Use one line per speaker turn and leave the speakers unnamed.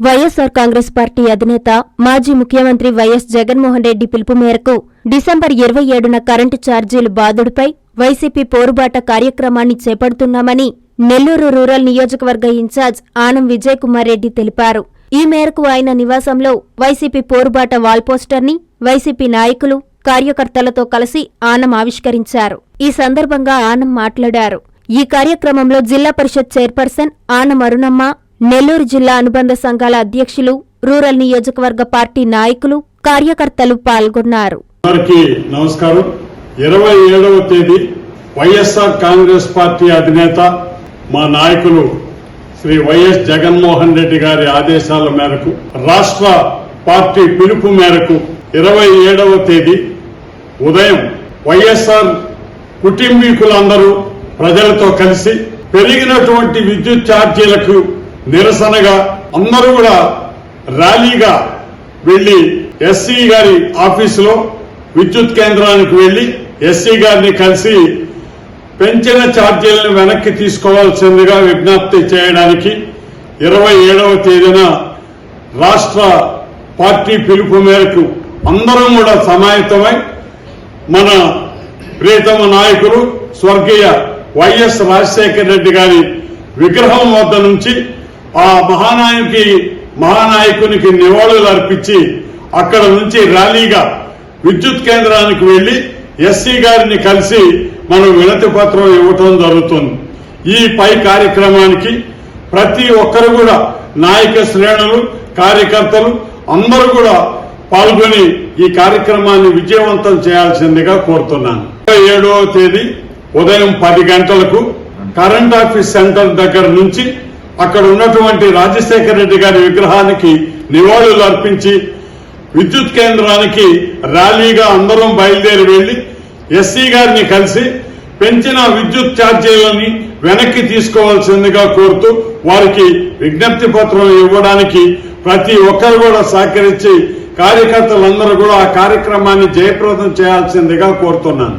YSR Congress party అధినేత మాజీ ముఖ్యమంత్రి వైఎస్ జగన్మోహన్ రెడ్డి పిలుపు మేరకు డిసెంబర్ ఇరవై ఏడున కరెంటు ఛార్జీలు బాదుడుపై వైసీపీ పోరుబాట కార్యక్రమాన్ని చేపడుతున్నామని నెల్లూరు రూరల్ నియోజకవర్గ ఇన్ఛార్జ్ ఆనం విజయ్ కుమార్ రెడ్డి తెలిపారు. ఈ మేరకు ఆయన నివాసంలో వైసీపీ పోరుబాట వాల్పోస్టర్ని వైసీపీ నాయకులు కార్యకర్తలతో కలిసి ఆనం ఆవిష్కరించారు. ఈ సందర్భంగా ఆనం మాట్లాడారు. ఈ కార్యక్రమంలో జిల్లా పరిషత్ చైర్పర్సన్ ఆనం అరుణమ్మ నెల్లూరు జిల్లా అనుబంధ సంఘాల అధ్యక్షులు రూరల్ నియోజకవర్గ పార్టీ నాయకులు కార్యకర్తలు పాల్గొన్నారు.
నమస్కారం. ఇరవై ఏడవ తేదీ వైఎస్ఆర్ కాంగ్రెస్ పార్టీ అధినేత మా నాయకులు శ్రీ వైఎస్ జగన్మోహన్ రెడ్డి గారి ఆదేశాల మేరకు రాష్ట్ర పార్టీ పిలుపు మేరకు ఇరవై ఏడవ తేదీ ఉదయం వైఎస్ఆర్ కుటుంబీకులందరూ ప్రజలతో కలిసి పెరిగినటువంటి విద్యుత్ ఛార్జీలకు నిరసనగా అందరూ కూడా ర్యాలీగా వెళ్ళి ఎస్సీ గారి ఆఫీసులో విద్యుత్ కేంద్రానికి వెళ్ళి ఎస్సీ గారిని కలిసి పెంచిన ఛార్జీలను వెనక్కి తీసుకోవాల్సిందిగా విజ్ఞప్తి చేయడానికి ఇరవై ఏడవ తేదీన రాష్ట్ర పార్టీ పిలుపు మేరకు అందరం కూడా సమాయత్తమై మన ప్రియతమ నాయకులు స్వర్గీయ వైఎస్ రాజశేఖర రెడ్డి గారి విగ్రహం వద్ద నుంచి ఆ మహానాయకి మహానాయకునికి నివాళులు అర్పించి అక్కడ నుంచి ర్యాలీగా విద్యుత్ కేంద్రానికి వెళ్ళి ఎస్సీ గారిని కలిసి మనం వినతి పత్రం ఇవ్వటం జరుగుతుంది. ఈ పై కార్యక్రమానికి ప్రతి ఒక్కరు కూడా నాయక శ్రేణులు కార్యకర్తలు అందరూ కూడా పాల్గొని ఈ కార్యక్రమాన్ని విజయవంతం చేయాల్సిందిగా కోరుతున్నాను. ఏడవ తేదీ ఉదయం పది గంటలకు కరెంట్ ఆఫీస్ సెంటర్ దగ్గర నుంచి అక్కడ ఉన్నటువంటి రాజశేఖర రెడ్డి గారి విగ్రహానికి నివాళులు అర్పించి విద్యుత్ కేంద్రానికి ర్యాలీగా అందరం బయలుదేరి వెళ్ళి ఎస్సీ గారిని కలిసి పెంచిన విద్యుత్ ఛార్జీలని వెనక్కి తీసుకోవాల్సిందిగా కోరుతూ వారికి విజ్ఞప్తి పత్రం ఇవ్వడానికి ప్రతి ఒక్కరు కూడా సహకరించి కార్యకర్తలందరూ కూడా ఆ కార్యక్రమాన్ని జయప్రదం చేయాల్సిందిగా కోరుతున్నాను.